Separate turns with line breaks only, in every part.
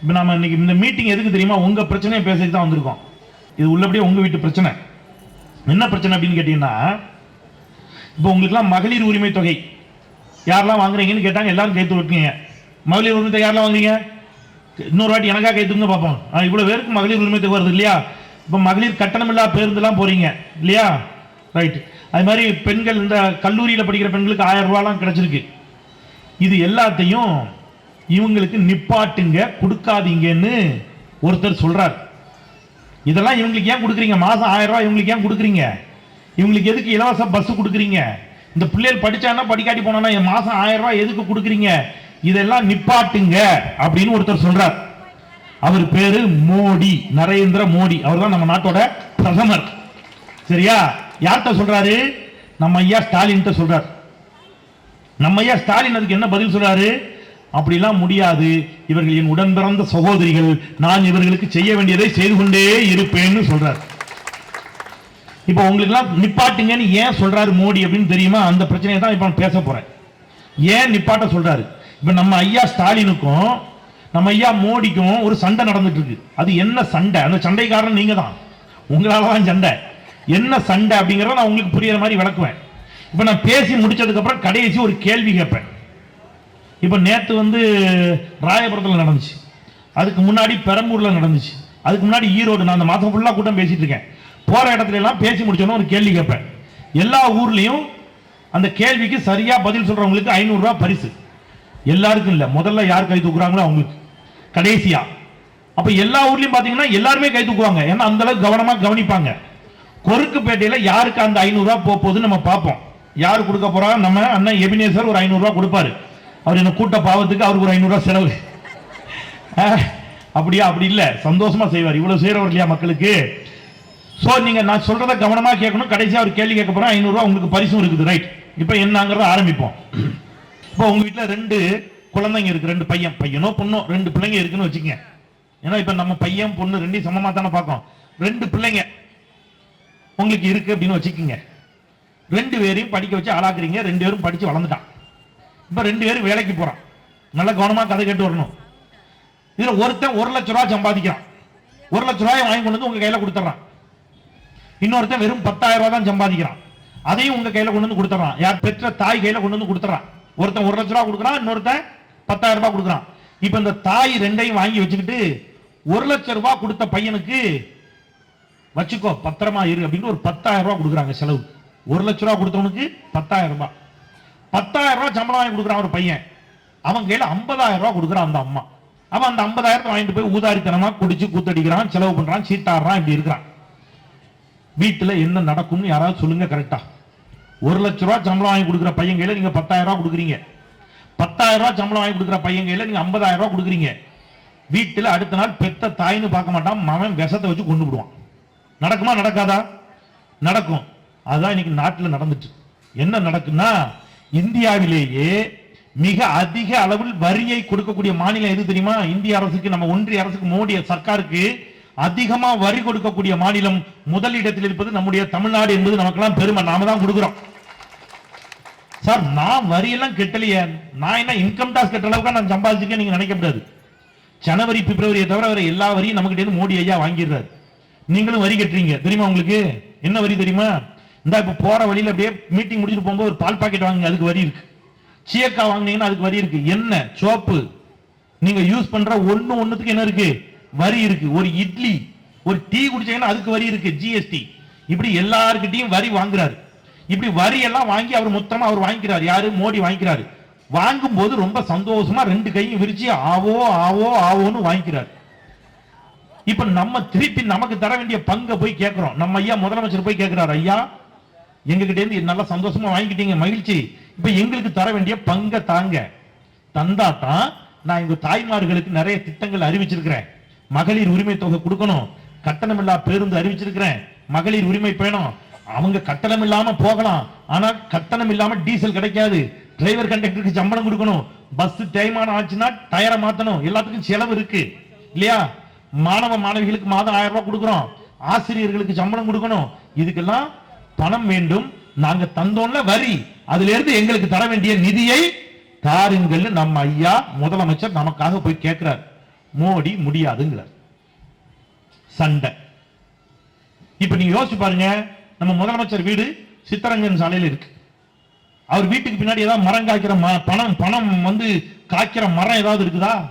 இப்போ நம்ம இன்னைக்கு இந்த மீட்டிங் எதுக்கு தெரியுமா? உங்க பிரச்சனையை பேசிட்டு தான் வந்திருக்கோம். இது உள்ளபடியே உங்க வீட்டு பிரச்சனை. என்ன பிரச்சனை அப்படின்னு கேட்டீங்கன்னா இப்போ உங்களுக்குலாம் மகளிர் உரிமை தொகை. யாரெல்லாம் வாங்குறீங்கன்னு கேட்டாங்க எல்லாரும் கைத்து வைக்கீங்க மகளிர் உரிமை தொகை யாரெல்லாம் வாங்குறீங்க? இன்னொரு வாட்டி எனக்கா கைத்துங்க பார்ப்போம் இவ்வளோ பேருக்கு மகளிர் உரிமை தொகை வருது இல்லையா? இப்போ மகளிர் கட்டணமில்லா பேருந்துலாம் போறீங்க இல்லையா? ரைட் அது மாதிரி பெண்கள் இந்த கல்லூரியில் படிக்கிற பெண்களுக்கு ஆயிரம் ரூபாலாம் கிடைச்சிருக்கு. இது எல்லாத்தையும் இவங்களுக்கு நிப்பாட்டுங்க கொடுக்காதீங்கன்னு ஒருத்தர் சொல்றார். இதெல்லாம் இவங்களுக்கு ஏன் கொடுக்குறீங்க? மாசம் ஆயிரம் ரூபாய் இவங்களுக்கு ஏன் கொடுக்குறீங்க? இவங்களுக்கு எதுக்கு இலவச பஸ் கொடுக்குறீங்க? இந்த பிள்ளைகள் படிச்சானா படிக்காட்டி போனானா என் மாசம் ஆயிரம் ரூபாய் எதுக்கு கொடுக்குறீங்க? இதெல்லாம் நிப்பாட்டுங்க அப்படின்னு ஒருத்தர் சொல்றார். அவர் பேரு மோடி நரேந்திர மோடி. அவர் தான் நம்ம நாட்டோட பிரதமர். சரியா? யார்கிட்ட சொல்றாரு? நம்ம ஐயா ஸ்டாலின் சொல்றார். நம்ம ஐயா ஸ்டாலின் அதுக்கு என்ன பதில் சொல்றாரு? அப்படிலாம் முடியாது. இவர்கள் என் உடன் பிறந்த சகோதரிகள். நான் இவர்களுக்கு செய்ய வேண்டியதை செய்து கொண்டே இருப்பேன்னு சொல்றார். இப்போ உங்களுக்குலாம் நிப்பாட்டுங்கன்னு ஏன் சொல்றாரு மோடி அப்படின்னு தெரியுமா? அந்த பிரச்சனையை தான் இப்போ நான் பேச போறேன். ஏன் நிப்பாட்ட சொல்றாரு? இப்போ நம்ம ஐயா ஸ்டாலினுக்கும் நம்ம ஐயா மோடிக்கும் ஒரு சண்டை நடந்துட்டு இருக்கு அது என்ன சண்டை? அந்த சண்டைக்காரன் நீங்க தான். உங்களால தான் சண்டை. என்ன சண்டை அப்படிங்கிறத நான் உங்களுக்கு புரியுற மாதிரி விளக்குவேன். இப்போ நான் பேசி முடிச்சதுக்கப்புறம் கடைசி ஒரு கேள்வி கேட்பேன். இப்போ நேற்று வந்து ராயபுரத்தில் நடந்துச்சு. அதுக்கு முன்னாடி பெரம்பூரில் நடந்துச்சு. அதுக்கு முன்னாடி ஈரோடு. நான் அந்த மாதம் ஃபுல்லாக கூட்டம் பேசிகிட்டு இருக்கேன். போகிற இடத்துல எல்லாம் பேசி முடிச்சோன்னா ஒரு கேள்வி கேட்பேன். எல்லா ஊர்லேயும் அந்த கேள்விக்கு சரியாக பதில் சொல்கிறவங்களுக்கு ஐநூறுரூவா பரிசு. எல்லாருக்கும் இல்லை. முதல்ல யார் கை தூக்குறாங்களோ அவங்களுக்கு. கடைசியாக அப்போ எல்லா ஊர்லேயும் பார்த்தீங்கன்னா எல்லாருமே கை தூக்குவாங்க. ஏன்னா அந்தளவுக்கு கவனமாக கவனிப்பாங்க. கொருக்குப்பேட்டையில் யாருக்கு அந்த ஐநூறுரூவா போக போகுதுன்னு நம்ம பார்ப்போம். யார் கொடுக்க போறா? நம்ம அண்ணன் எபினேசர் ஒரு ஐநூறுரூவா கொடுப்பாரு. அவர் என்ன கூட்ட பாவத்துக்கு அவருக்கு ஒரு ஐநூறுரூவா செலவு. அப்படியா? அப்படி இல்லை. சந்தோஷமா செய்வார். இவ்வளவு செய்யறவர் இல்லையா மக்களுக்கு? ஸோ நீங்க நான் சொல்றத கவனமா கேட்கணும். கடைசியா ஒரு கேள்வி கேட்க போறேன். ஐநூறுரூவா உங்களுக்கு பரிசும் இருக்குது. ரைட் இப்போ என்னங்கிறத ஆரம்பிப்போம். இப்போ உங்க வீட்டில் ரெண்டு குழந்தைங்க இருக்கு. ரெண்டு பையன். பையனோ பொண்ணோ ரெண்டு பிள்ளைங்க இருக்குன்னு வச்சுக்கங்க. ஏன்னா இப்போ நம்ம பையன் பொண்ணு ரெண்டையும் சமமாக தானே பார்க்கோம் ரெண்டு பிள்ளைங்க உங்களுக்கு இருக்கு அப்படின்னு வச்சுக்கோங்க. ரெண்டு பேரையும் படிக்க வச்சு ஆளாக்குறீங்க. ரெண்டு பேரும் படிச்சு வளர்ந்துட்டான். இப்ப ரெண்டு பேரும் வேலைக்கு போறான். நல்ல கவனமா கதை கேட்டு வரணும். இதுல ஒருத்தன் ஒரு லட்ச ரூபாய் சம்பாதிக்கிறான். ஒரு லட்ச ரூபாய் வாங்கி கொண்டு வந்து உங்க கையில கொடுத்துறான் இன்னொருத்தன் வெறும் பத்தாயிரம் ரூபாய் தான் சம்பாதிக்கிறான். அதையும் உங்க கையில கொண்டு வந்து கொடுத்துறான் யார் பெற்ற தாய் கையில கொண்டு வந்து கொடுத்துறான் ஒருத்தன் ஒரு லட்ச ரூபாய் கொடுக்குறான் இன்னொருத்தன் பத்தாயிரம் ரூபாய் கொடுக்குறான். இப்ப இந்த தாய் ரெண்டையும் வாங்கி வச்சுக்கிட்டு ஒரு லட்ச ரூபாய் கொடுத்த பையனுக்கு வச்சுக்கோ பத்திரமா இரு அப்படின்னு ஒரு பத்தாயிரம் ரூபாய் கொடுக்குறாங்க செலவு. ஒரு லட்ச ரூபாய் கொடுத்தவனுக்கு பத்தாயிரம் ரூபாய். பத்தாயிரம் ரூபாய் சம்பளம் வாங்கி கொடுக்குறான் ஒரு பையன். அவன் கையில் ஐம்பதாயிரம் ரூபாய் கொடுக்குறான் அந்த அம்மா. அவன் அந்த ஐம்பதாயிரத்தை வாங்கிட்டு போய் ஊதாரித்தனமா குடிச்சு கூத்தடிக்கிறான் செலவு பண்றான் சீட்டாடுறான் இப்படி இருக்கிறான். வீட்டில் என்ன நடக்கும்னு யாராவது சொல்லுங்க கரெக்டா ஒரு லட்ச ரூபா சம்பளம் வாங்கி கொடுக்குற பையன் கையில் நீங்க பத்தாயிரம் ரூபா கொடுக்குறீங்க. பத்தாயிரம் ரூபா சம்பளம் வாங்கி கொடுக்குற பையன் கையில் நீங்க ஐம்பதாயிரம் ரூபா கொடுக்குறீங்க. வீட்டில் அடுத்த நாள் பெத்த தாய்னு பார்க்க மாட்டான் மவன் விஷத்தை வச்சு கொண்டு விடுவான். நடக்குமா நடக்காதா? நடக்கும். அதுதான் இன்னைக்கு நாட்டில் நடந்துட்டு என்ன நடக்குன்னா இந்தியாவிலேயே மிக அதிக அளவில் வரியை கொடுக்கக்கூடிய மாநிலம் எது தெரியுமா? இந்திய அரசுக்கு நம்ம ஒன்றிய அரசுக்கு மோடி சர்க்காருக்கு அதிகமா வரி கொடுக்கக்கூடிய மாநிலம் முதலிடத்தில் இருப்பது நம்முடைய தமிழ்நாடு என்பது நமக்கெல்லாம் பெருமை. நாம தான் கொடுக்கிறோம். சார் நான் வரியெல்லாம் கெட்டலையே. நான் என்ன இன்கம் டாக்ஸ் கட்ட அளவுக்கு நான் சம்பாதிச்சிருக்கேன் நீங்க நினைக்க கூடாது ஜனவரி பிப்ரவரியை தவிர வேற எல்லா வரியும் நமக்கிட்ட மோடி ஐயா வாங்கிடுறாரு. நீங்களும் வரி கட்டுறீங்க. தெரியுமா உங்களுக்கு? என்ன வரி தெரியுமா? இந்த இப்ப போற வழியில அப்படியே மீட்டிங் முடிச்சுட்டு போகும்போது ஒரு பால் பாக்கெட் வாங்குங்க அதுக்கு வரி இருக்கு. சீக்கா வாங்கினீங்கன்னா அதுக்கு வரி இருக்கு. என்ன? சோப்பு. நீங்க யூஸ் பண்ற ஒன்று ஒன்றுத்துக்கு என்ன இருக்கு? வரி இருக்கு. ஒரு இட்லி ஒரு டீ குடிச்சீங்கன்னா அதுக்கு வரி இருக்கு ஜிஎஸ்டி இப்படி எல்லாருக்கிட்டையும் வரி வாங்குறாரு. இப்படி வரி எல்லாம் வாங்கி அவர் மொத்தமா அவர் வாங்கிக்கிறார். யாரு? மோடி வாங்கிக்கிறாரு. வாங்கும் போது ரொம்ப சந்தோஷமா ரெண்டு கையும் விரிச்சு ஆவோ ஆவோ ஆவோன்னு வாங்கிக்கிறார். இப்ப நம்ம திருப்பி நமக்கு தர வேண்டிய பங்கை போய் கேட்கிறோம் நம்ம ஐயா முதலமைச்சர் போய் கேட்கிறார் ஐயா எங்ககிட்ட இருந்து நல்லா சந்தோஷமா வாங்கிக்கிட்டீங்க மகிழ்ச்சி. இப்ப எங்களுக்கு தர வேண்டிய பங்கை தாங்க. தந்தா தான் நான் எங்க தாய்மார்களுக்கு நிறைய திட்டங்கள் அறிவிச்சிருக்கிறேன். மகளிர் உரிமை தொகை கொடுக்கணும். கட்டணமில்லா பேருந்து அறிவிச்சிருக்கிறேன். மகளிர் உரிமை பேணும். அவங்க கட்டணம் இல்லாம போகலாம். ஆனா கட்டணம் இல்லாம டீசல் கிடைக்காது. டிரைவர் கண்டக்டருக்கு சம்பளம் கொடுக்கணும். பஸ் தேய்மானம் ஆச்சுன்னா டயரை மாத்தணும். எல்லாத்துக்கும் செலவு இருக்கு. இல்லையா? மாணவ மாணவிகளுக்கு மாதம் ஆயிரம் ரூபாய் கொடுக்குறோம். ஆசிரியர்களுக்கு சம்பளம் கொடுக்கணும். இதுக்கெல்லாம் பணம் வேண்டும். நாங்க தந்தோம்ல வரி. அதுல இருந்து எங்களுக்கு தர வேண்டிய நிதியை தாருங்கள் நம்ம ஐயா முதலமைச்சர் நமக்காக போய் கேட்கிறார். மோடி முடியாதுங்கிறார். சண்டை. இப்ப நீங்க யோசிச்சு பாருங்க. நம்ம முதலமைச்சர் வீடு சித்தரங்கன் சாலையில இருக்கு. அவர் வீட்டுக்கு பின்னாடி ஏதாவது மரம் காய்க்கிற ம- பணம் பணம் வந்து காய்க்கிற மரம் ஏதாவது இருக்குதா?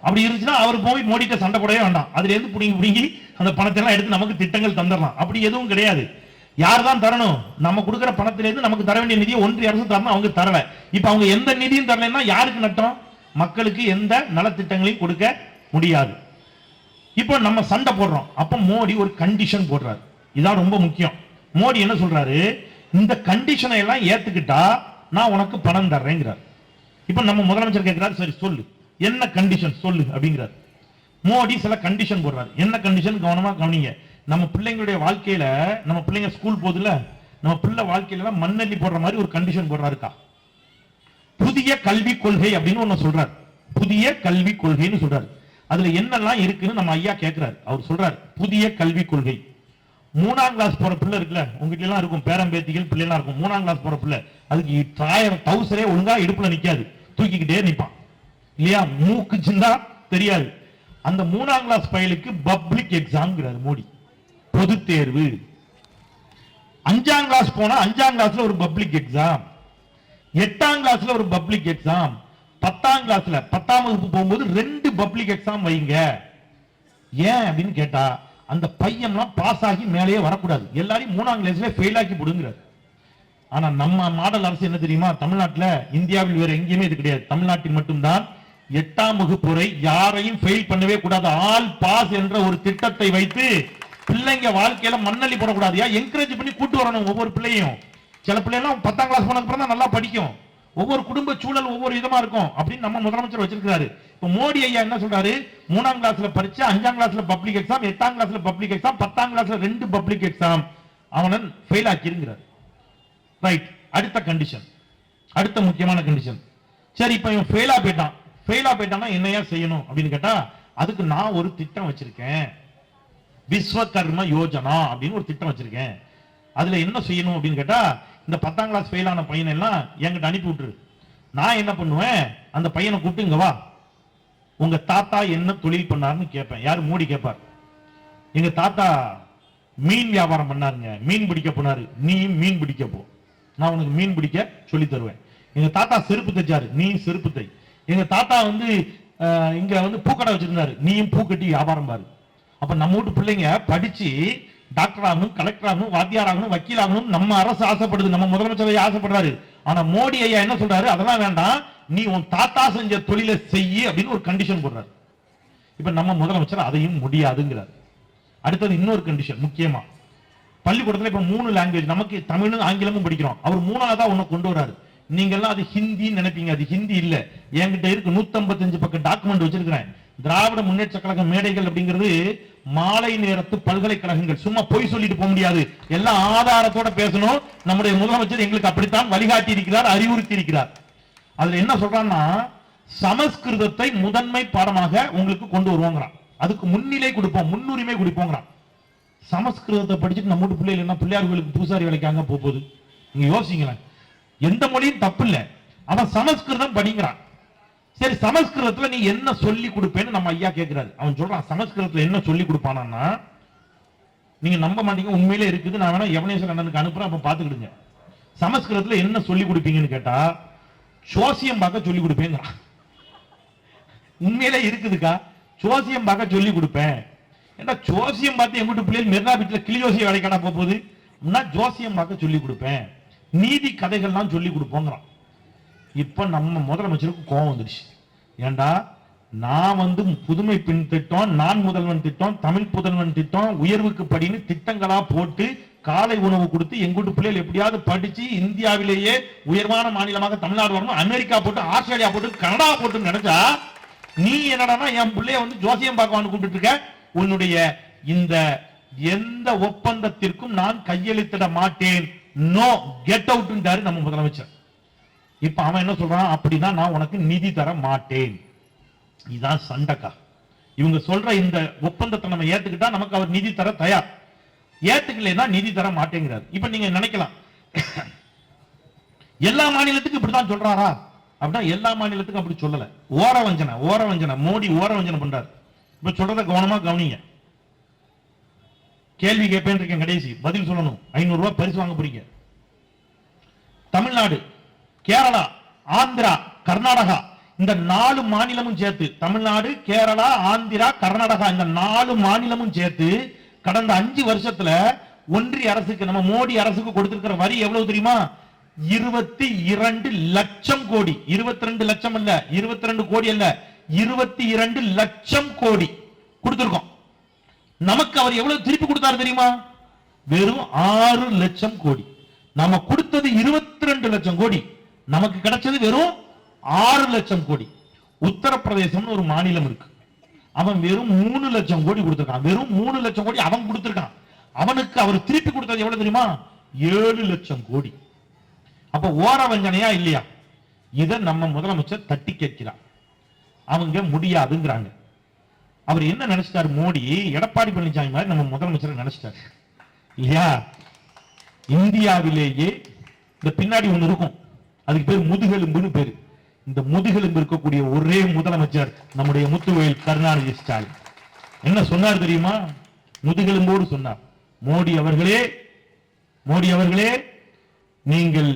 அப்படி இருந்துச்சுன்னா அவர் போய் மோடிட்ட சண்டை போடவே வேண்டாம். அதுல இருந்து புடிங்கி புடிங்கி அந்த பணத்தை எல்லாம் எடுத்து நமக்கு திட்டங்கள் தந்துடலாம். அப்படி எதுவும் கிடையாது. யார் தான் தரணும்? நம்ம கொடுக்குற பணத்திலேருந்து நமக்கு தர வேண்டிய நிதியை ஒன்றிய அரசு தரணும் அவங்க தரல. இப்ப அவங்க எந்த நிதியும் தரலைன்னா யாருக்கு நட்டம் மக்களுக்கு எந்த நலத்திட்டங்களையும் கொடுக்க முடியாது. இப்போ நம்ம சண்டை போடுறோம். அப்ப மோடி ஒரு கண்டிஷன் போடுறாரு. இதான் ரொம்ப முக்கியம். மோடி என்ன சொல்றாரு? இந்த கண்டிஷனை எல்லாம் ஏத்துக்கிட்டா நான் உனக்கு பணம் தர்றேங்கிறார். இப்போ நம்ம முதலமைச்சர் கேட்கிறாரு சரி சொல்லு. என்ன கண்டிஷன் சொல்லு அப்படிங்கிறார். மோடி சில கண்டிஷன் போடுறாரு. என்ன கண்டிஷன் கவனமா கவனிங்க. நம்ம பிள்ளைங்களுடைய வாழ்க்கையில நம்ம பிள்ளைங்க ஸ்கூல் போகுதுல நம்ம பிள்ளை வாழ்க்கையில எல்லாம் மண்ணள்ளி போடுற மாதிரி ஒரு கண்டிஷன் போடுறாருக்கா? புதிய கல்வி கொள்கை அப்படின்னு ஒண்ணு சொல்றாரு. புதிய கல்வி கொள்கைன்னு சொல்றாரு. அதுல என்னெல்லாம் இருக்குன்னு நம்ம ஐயா கேட்கிறாரு அவர் சொல்றாரு புதிய கல்வி கொள்கை. மூணாம் கிளாஸ் போற பிள்ளை இருக்குல்ல உங்ககிட்ட எல்லாம் இருக்கும் பேரம்பேத்திகள் பிள்ளை எல்லாம் இருக்கும். மூணாம் கிளாஸ் போற பிள்ளை அதுக்கு ட்ராயர் டவுசரே ஒழுங்கா இடுப்புல நிக்காது. தூக்கிக்கிட்டே நிப்பான். இல்லையா? மூக்கு சிந்தா தெரியாது. அந்த மூணாம் கிளாஸ் பயலுக்கு பப்ளிக் எக்ஸாம்ங்கிறாரு மோடி. பொது தேர்வு. அஞ்சாம் கிளாஸ் போனா அஞ்சாம் கிளாஸ்ல ஒரு பப்ளிக் எக்ஸாம் எட்டாம் கிளாஸ்ல ஒரு பப்ளிக் எக்ஸாம் பத்தாம் கிளாஸ்ல பத்தாம் வகுப்பு போகும்போது ரெண்டு பப்ளிக் எக்ஸாம் வைங்க. ஏன் அப்படின்னு கேட்டா அந்த பையன்லாம் பாஸ் ஆகி மேலேயே வரக்கூடாது. எல்லாரையும் மூணாம் கிளாஸ்ல ஃபெயில் ஆக்கி போடுங்கிறார். ஆனா நம்ம மாடல் அரசு என்ன தெரியுமா? தமிழ்நாட்டில் இந்தியாவில் வேற எங்கேயுமே இது கிடையாது. தமிழ்நாட்டில் மட்டும்தான் எட்டாம் வகுப்பு வரை யாரையும் ஃபெயில் பண்ணவே கூடாது. ஆல் பாஸ் என்ற ஒரு திட்டத்தை வைத்து பிள்ளைங்க வாழ்க்கையில மண்ணள்ளி போடக்கூடாது என்கரேஜ் பண்ணி கூட்டு வரணும் ஒவ்வொரு பிள்ளையும். சில பிள்ளைலாம் பத்தாம் கிளாஸ் போனதுக்கு அப்புறம் தான் நல்லா படிக்கும். ஒவ்வொரு குடும்ப சூழல் ஒவ்வொரு விதமா இருக்கும் அப்படின்னு நம்ம முதலமைச்சர் வச்சிருக்காரு இப்போ மோடி ஐயா என்ன சொல்றாரு? மூணாம் கிளாஸ்ல படிச்சு அஞ்சாம் கிளாஸ்ல பப்ளிக் எக்ஸாம் எட்டாம் கிளாஸ்ல பப்ளிக் எக்ஸாம் பத்தாம் கிளாஸ்ல ரெண்டு பப்ளிக் எக்ஸாம் அவனை ஃபெயில் ஆக்கிருங்கிறார் ரைட் அடுத்த கண்டிஷன் அடுத்த முக்கியமான கண்டிஷன் சரி இப்போ இவன் ஃபெயிலா போயிட்டான். ஃபெயிலா போயிட்டான்னா என்னையா செய்யணும் அப்படின்னு கேட்டா அதுக்கு நான் ஒரு திட்டம் வச்சிருக்கேன். விஸ்வகர்ம யோஜனா அப்படின்னு ஒரு திட்டம் வச்சிருக்கேன். அதுல என்ன செய்யணும் அப்படின்னு கேட்டா இந்த பத்தாம் கிளாஸ் ஃபெயில் ஆன பையனை எல்லாம் என்கிட்ட அனுப்பி விட்டுரு. நான் என்ன பண்ணுவேன்? அந்த பையனை கூப்பிட்டு இங்க வா. உங்க தாத்தா என்ன தொழில் பண்ணாருன்னு கேட்பேன். யாரு? மோடி கேட்பார். எங்க தாத்தா மீன் வியாபாரம் பண்ணாருங்க. மீன் பிடிக்க போனாரு. நீ மீன் பிடிக்க போ. நான் உனக்கு மீன் பிடிக்க சொல்லி தருவேன். எங்க தாத்தா செருப்பு தைச்சாரு. நீ செருப்பு தை. எங்க தாத்தா வந்து இங்க வந்து பூக்கடை வச்சிருந்தாரு. நீயும் பூக்கட்டி வியாபாரம் பாரு. அப்ப நம்ம வீட்டு பிள்ளைங்க படிச்சு டாக்டர் ஆகணும் கலெக்டர் ஆகணும் வாத்தியார் ஆகணும் வக்கீல் ஆகணும் நம்ம அரசு ஆசைப்படுது நம்ம முதலமைச்சர் ஆசைப்படுறாரு. ஆனா மோடி ஐயா என்ன சொல்றாரு? அதெல்லாம் வேண்டாம். நீ உன் தாத்தா செஞ்ச தொழிலை செய்ய அப்படின்னு ஒரு கண்டிஷன் போடுறாரு. இப்ப நம்ம முதலமைச்சர் அதையும் முடியாதுங்கிறார். அடுத்தது இன்னொரு கண்டிஷன் முக்கியமா. பள்ளிக்கூடத்துல இப்ப மூணு லாங்குவேஜ் நமக்கு தமிழும் ஆங்கிலமும் படிக்கிறோம். அவர் மூணாவதா ஒன்னு கொண்டு வராரு நீங்க எல்லாம் அது ஹிந்தின்னு நினைப்பீங்க. அது ஹிந்தி இல்ல. என்கிட்ட இருக்கு 155 பக்கம் டாக்குமெண்ட் வச்சிருக்கிறேன். திராவிட முன்னேற்ற கழக மேடைகள் அப்படிங்கிறது மாலை நேரத்து பல்கலைக்கழகங்கள். சும்மா பொய் சொல்லிட்டு போக முடியாது. எல்லாம் ஆதாரத்தோட பேசணும். நம்முடைய முதலமைச்சர் எங்களுக்கு அப்படித்தான் வழிகாட்டி இருக்கிறார் அறிவுறுத்தி இருக்கிறார் அதுல என்ன சொல்றான்னா சமஸ்கிருதத்தை முதன்மை பாடமாக உங்களுக்கு கொண்டு வருவோங்கிறான். அதுக்கு முன்னிலை கொடுப்போம் முன்னுரிமை கொடுப்போங்கிறான். சமஸ்கிருதத்தை படிச்சுட்டு நம்ம வீட்டு பிள்ளைகள் என்ன பிள்ளையார் பூசாரி வேலைக்காங்க போகுது? நீங்க யோசிங்களேன். எந்த மொழியும் தப்பு இல்லை அவன் சமஸ்கிருதம் படிங்கிறான். சரி சமஸ்கிருதத்துல நீ என்ன சொல்லி கொடுப்பேன்னு நம்ம ஐயா கேட்கிறாரு அவன் சொல்றான் சமஸ்கிருதத்துல என்ன சொல்லி கொடுப்பானா நீங்க நம்ப மாட்டீங்க உண்மையிலே இருக்குது. நான் வேணா யவனேஸ்வரன் அண்ணனுக்கு அனுப்புறேன் அப்ப பாத்துக்கிடுங்க. சமஸ்கிருதத்துல என்ன சொல்லி கொடுப்பீங்கன்னு கேட்டா சோசியம் பார்க்க சொல்லி கொடுப்பேங்கிறான். உண்மையிலே இருக்குதுக்கா? ஜோசியம் பார்க்க சொல்லி கொடுப்பேன். ஏன்னா ஜோசியம் பார்த்து எங்கிட்ட பிள்ளைகள் மெரினா பீச்ல கிளியோசிய வேலைக்கான போகுது? ஜோசியம் பார்க்க சொல்லி கொடுப்பேன். நீதி கதைகள்லாம் சொல்லி கொடுப்போங்கிறான். இப்ப நம்ம முதலமைச்சருக்கு கோவம் வந்துடுச்சு. ஏண்டா? நான் வந்து புதுமை பின் திட்டம் நான் முதல்வன் திட்டம் தமிழ் புதல்வன் திட்டம் உயர்வுக்கு படின்னு திட்டங்களா போட்டு காலை உணவு கொடுத்து எங்கூட்டு பிள்ளைகள் எப்படியாவது படிச்சு இந்தியாவிலேயே உயர்வான மாநிலமாக தமிழ்நாடு வரணும் அமெரிக்கா போட்டு ஆஸ்திரேலியா போட்டு கனடா போட்டு நினைச்சா நீ என்னடான்னா என் பிள்ளைய வந்து ஜோசியம் பார்க்கவான்னு கூப்பிட்டு இருக்க உன்னுடைய இந்த எந்த ஒப்பந்தத்திற்கும் நான் கையெழுத்திட மாட்டேன். நோ கெட் அவுட்ன்றாரு நம்ம முதலமைச்சர். இப்ப அவன் என்ன சொல்றான் அப்படிதான் நான் உனக்கு நிதி தர மாட்டேன். இதான் சண்டக்கா. இவங்க சொல்ற இந்த ஒப்பந்தத்தை நம்ம ஏத்துக்கிட்டா நமக்கு அவர் நிதி தர தயார். ஏத்துக்கலைன்னா நிதி தர மாட்டேங்கிறார். இப்ப நீங்க நினைக்கலாம். எல்லா மாநிலத்துக்கும் இப்படிதான் சொல்றாரா? அப்படின்னா எல்லா மாநிலத்துக்கும் அப்படி சொல்லல. ஓர வஞ்சனை ஓர வஞ்சனை மோடி ஓர வஞ்சனை பண்றாரு. இப்ப சொல்றத கவனமா கவனிங்க. கேள்வி கேட்பேன் இருக்கேன் கடைசி. பதில் சொல்லணும். ஐநூறு ரூபாய் பரிசு வாங்க போறீங்க. தமிழ்நாடு கேரளா ஆந்திரா கர்நாடகா இந்த நாலு மாநிலமும் சேர்த்து தமிழ்நாடு கேரளா ஆந்திரா கர்நாடகா இந்த நாலு மாநிலமும் சேர்த்து கடந்த அஞ்சு வருஷத்துல ஒன்றிய அரசுக்கு நம்ம மோடி அரசுக்கு கொடுத்திருக்கிற வரி எவ்வளவு தெரியுமா? இருபத்தி இரண்டு லட்சம் கோடி. இருபத்தி ரெண்டு லட்சம் அல்ல இருபத்தி ரெண்டு கோடி அல்ல இருபத்தி இரண்டு லட்சம் கோடி கொடுத்திருக்கோம். நமக்கு அவர் எவ்வளவு திருப்பி கொடுத்தாரு தெரியுமா? வெறும் ஆறு லட்சம் கோடி. நாம கொடுத்தது இருபத்தி ரெண்டு லட்சம் கோடி. நமக்கு கிடைச்சது வெறும் ஆறு லட்சம் கோடி. உத்தரப்பிரதேசம்னு ஒரு மாநிலம் இருக்கு. அவன் வெறும் மூணு லட்சம் கோடி கொடுத்திருக்கான். வெறும் மூணு லட்சம் கோடி அவன் கொடுத்திருக்கான். அவனுக்கு அவர் திருப்பி கொடுத்தது எவ்வளவு தெரியுமா? ஏழு லட்சம் கோடி. அப்ப ஓர வஞ்சனையா இல்லையா? இதை நம்ம முதலமைச்சர் தட்டி கேட்கிறார். அவங்க முடியாதுங்கிறாங்க. அவர் என்ன நினைச்சிட்டாரு? மோடி எடப்பாடி பழனிசாமி மாதிரி நம்ம முதலமைச்சர் நினைச்சிட்டாரு. இல்லையா? இந்தியாவிலேயே இந்த பின்னாடி ஒண்ணு இருக்கும். அதுக்கு பேர் முதுகெலும்புன்னு பேரு. இந்த முதுகெலும்பு இருக்கக்கூடிய ஒரே முதலமைச்சர் நம்முடைய முத்துவேல் கருணாநிதி ஸ்டாலின். என்ன சொன்னார் தெரியுமா? முதுகெலும்போடு சொன்னார். மோடி அவர்களே மோடி அவர்களே நீங்கள்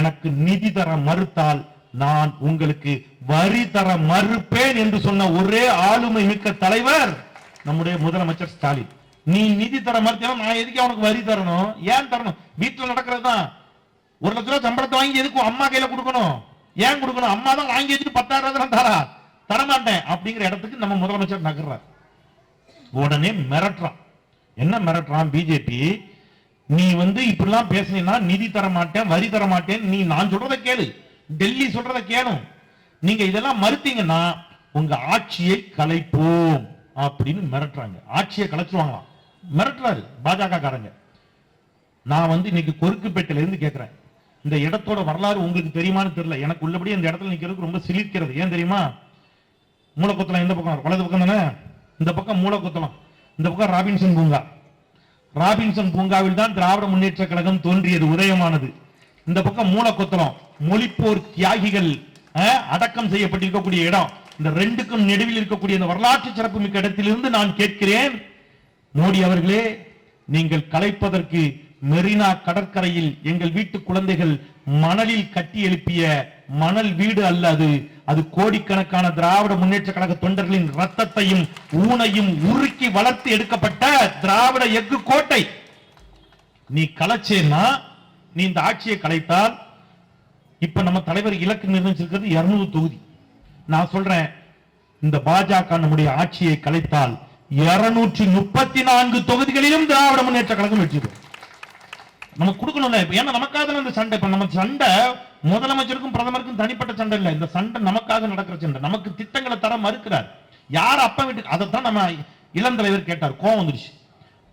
எனக்கு நிதி தர மறுத்தால் நான் உங்களுக்கு வரி தர மறுப்பேன் என்று சொன்ன ஒரே ஆளுமை மிக்க தலைவர் நம்முடைய முதலமைச்சர் ஸ்டாலின். நீ நிதி தர மறுத்தா நான் எதுக்கு அவனுக்கு வரி தரணும்? ஏன் தரணும்? வீட்டில் நடக்கிறது தான் ஒரு லட்ச ரூபாய் சம்பளத்தை வாங்கி எதுக்கு அம்மா கையில கொடுக்கணும்? ஏன் கொடுக்கணும்? அம்மா தான் வாங்கி வச்சுட்டு பத்தாயிரம் ரூபாய் தரா தரமாட்டேன் அப்படிங்கிற இடத்துக்கு நம்ம முதலமைச்சர் நகர்றார். உடனே மிரட்டுறான். என்ன மிரட்டுறான் பிஜேபி நீ வந்து இப்படிலாம் பேசினா நிதி தர மாட்டேன் வரி தர மாட்டேன் நீ நான் சொல்றத கேளு. டெல்லி சொல்றத கேளும் நீங்க இதெல்லாம் மறுத்தீங்கன்னா உங்க ஆட்சியை கலைப்போம் அப்படின்னு மிரட்டுறாங்க. ஆட்சியை கலைச்சுவாங்களாம் மிரட்டுறாரு. பாஜக காரங்க நான் வந்து இன்னைக்கு கொருக்குப்பேட்டையில இருந்து கேட்கிறேன் இந்த இடத்தோட வரலாறு உங்களுக்கு தெரியுமான்னு தெரியல. எனக்கு உள்ளபடி இந்த இடத்துல நிக்கிறதுக்கு ரொம்ப சிலிக்கிறது ஏன் தெரியுமா? மூலக்குத்தலம் இந்த பக்கம் வலது பக்கம் தானே? இந்த பக்கம் மூலக்குத்தலம் இந்த பக்கம் ராபின்சன் பூங்கா. ராபின்சன் பூங்காவில் தான் திராவிட முன்னேற்ற கழகம் தோன்றியது உதயமானது. இந்த பக்கம் மூலக்குத்தலம் மொழிப்போர் தியாகிகள் அடக்கம் செய்யப்பட்டிருக்கக்கூடிய இடம். இந்த ரெண்டுக்கும் நெடுவில் இருக்கக்கூடிய இந்த வரலாற்று சிறப்புமிக்க இடத்திலிருந்து நான் கேட்கிறேன். மோடி அவர்களே நீங்கள் கலைப்பதற்கு மெரினா கடற்கரையில் எங்கள் வீட்டு குழந்தைகள் மணலில் கட்டி எழுப்பிய மணல் வீடு அல்ல அது. அது கோடிக்கணக்கான திராவிட முன்னேற்ற கழக தொண்டர்களின் ரத்தத்தையும் ஊனையும் உருக்கி வளர்த்து எடுக்கப்பட்ட திராவிட எஃகு கோட்டை. நீ கலைச்சேன்னா நீ இந்த ஆட்சியை கலைத்தால் இப்ப நம்ம தலைவர் இலக்கு நிர்ணயிச்சிருக்கிறது 200 தொகுதி. நான் சொல்றேன் இந்த பாஜக நம்முடைய ஆட்சியை கலைத்தால் 234 முப்பத்தி நான்கு தொகுதிகளிலும் திராவிட முன்னேற்ற கழகம் வெற்றி பெறும். நமக்கு கொடுக்கணும்ல ஏன்னா நமக்காக தானே இந்த சண்டை. இப்ப நம்ம சண்டை முதலமைச்சருக்கும் பிரதமருக்கும் தனிப்பட்ட சண்டை இல்லை. இந்த சண்டை நமக்காக நடக்கிற சண்டை. நமக்கு திட்டங்களை தர மறுக்கிறார். யார் அப்ப வீட்டுக்கு அதைத்தான் நம்ம இளம் தலைவர் கேட்டார். கோவம் வந்துருச்சு.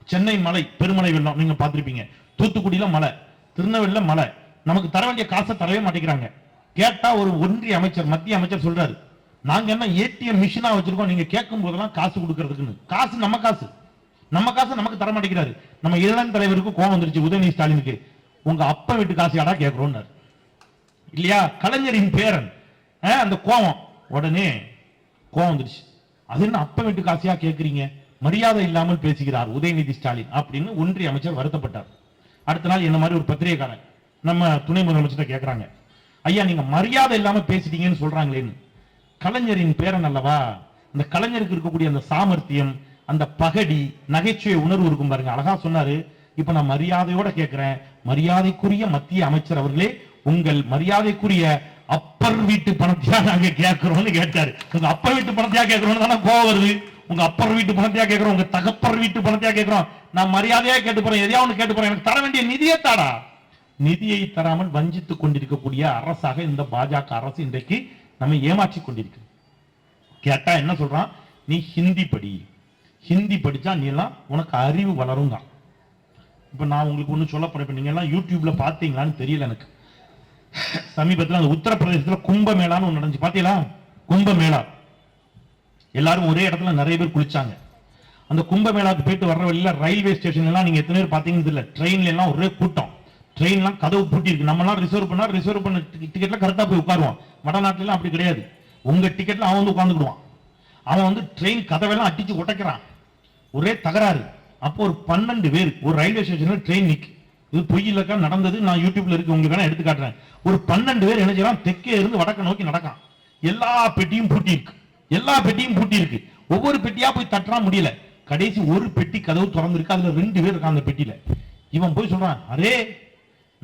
சென்னை மலை பெருமலை வெள்ளம் நீங்க பார்த்துருப்பீங்க. தூத்துக்குடியில மலை திருநெல்வேலியில மலை. நமக்கு தர வேண்டிய காசை தரவே மாட்டேங்கிறாங்க. கேட்டா ஒரு ஒன்றிய அமைச்சர் மத்திய அமைச்சர் சொல்றாரு. நாங்க என்ன ஏடிஎம் மிஷினா வச்சிருக்கோம். நீங்க கேட்கும் போதெல்லாம் காசு கொடுக்கறதுக்குன்னு. காசு நம்ம காசு. நம்ம காசை நமக்கு தர மாட்டேங்கிறாரு. நம்ம இளம் தலைவருக்கு கோவம் வந்துருச்சு உதயநிதி ஸ்டாலினுக்கு. உங்க அப்பா வீட்டு காசு யாரா கேட்கிறோம்னாரு இல்லையா? கலைஞரின் பேரன். அந்த கோவம். உடனே கோவம் வந்துருச்சு. அது என்ன அப்ப வீட்டு காசியா கேட்குறீங்க மரியாதை இல்லாமல் பேசுகிறார் உதயநிதி ஸ்டாலின் அப்படின்னு ஒன்றிய அமைச்சர் வருத்தப்பட்டார். அடுத்த நாள் என்ன மாதிரி ஒரு பத்திரிகைக்காரன். நம்ம துணை முதலமைச்சர் கேட்குறாங்க ஐயா நீங்க மரியாதை இல்லாம பேசிட்டீங்கன்னு சொல்றாங்களேன்னு. கலைஞரின் பேரன் அல்லவா? அந்த கலைஞருக்கு இருக்கக்கூடிய அந்த சாமர்த்தியம் அந்த பகடி நகைச்சுவை உணர்வு இருக்கும் பாருங்க. அழகா சொன்னாரு. இப்ப நான் மரியாதையோட கேட்கிறேன் மரியாதைக்குரிய மத்திய அமைச்சர் அவர்களே உங்கள் மரியாதைக்குரிய அப்பர் வீட்டு பணத்தையா நாங்க கேட்கிறோம்னு கேட்டாரு. உங்க அப்பர் வீட்டு பணத்தையா கேட்கிறோம்னு தானே கோவம் வருது. உங்க அப்பர் வீட்டு பணத்தையா கேட்கிறோம் உங்க தகப்பர் வீட்டு பணத்தையா கேட்கிறோம் நான் மரியாதையா கேட்டு போறேன். எதையா ஒண்ணு கேட்டு போறேன். எனக்கு தர வேண்டிய நிதியே தாடா. நிதியை தராமல் வஞ்சித்துக் கொண்டிருக்கக்கூடிய அரசாக இந்த பாஜக அரசு இன்றைக்கு நம்ம ஏமாற்றி கொண்டிருக்கு கேட்டா என்ன சொல்றான்? நீ ஹிந்தி படி. ஹிந்தி படித்தா நீ எல்லாம் உனக்கு அறிவு வளருங்க இப்போ நான் உங்களுக்கு ஒன்று சொல்ல போகிறேன் இப்போ நீங்கள் எல்லாம் யூடியூப்பில் பார்த்தீங்களான்னு தெரியல எனக்கு சமீபத்தில் அந்த உத்தரப்பிரதேசத்தில் கும்பமேளான்னு ஒன்று நடந்துச்சு பார்த்தீங்களா கும்பமேளா எல்லாரும் ஒரே இடத்துல நிறைய பேர் குளிச்சாங்க அந்த கும்பமேளாவுக்கு போயிட்டு வர்ற வழியில ரயில்வே ஸ்டேஷன் எல்லாம் எத்தனை பேர் பார்த்தீங்கன்னு தெரியல ட்ரெயின்ல எல்லாம் ஒரே கூட்டம் ட்ரெயின்லாம் கதவு பூட்டி இருக்கு நம்ம ரிசர்வ் பண்ணா ரிசர்வ் பண்ண டிக்கெட்லாம் கரெக்டாக போய் உட்காருவோம் வடநாட்டிலாம் அப்படி கிடையாது. உங்கள் டிக்கெட்ல அவன் வந்து உட்காந்துக்கிடுவான் அவன் வந்து ட்ரெயின் கதவெல்லாம் அடிச்சு உடைக்கிறான். ஒரே தகராறு. அப்போ ஒரு பன்னெண்டு பேர் ஒரு ரயில்வே ஸ்டேஷன்ல ட்ரெயின் நிக்கு. இது பொய் இல்லக்கா நடந்தது. நான் யூடியூப்ல இருக்கு உங்களுக்கு வேணா எடுத்து காட்டுறேன். ஒரு பன்னெண்டு பேர் என்ன செய்யலாம் தெற்கே இருந்து வடக்க நோக்கி நடக்கான். எல்லா பெட்டியும் பூட்டி இருக்கு. எல்லா பெட்டியும் பூட்டி இருக்கு. ஒவ்வொரு பெட்டியா போய் தட்டுறா முடியல. கடைசி ஒரு பெட்டி கதவு திறந்துருக்கு. அதுல ரெண்டு பேர் இருக்கான் அந்த பெட்டியில. இவன் போய் சொல்றான் அரே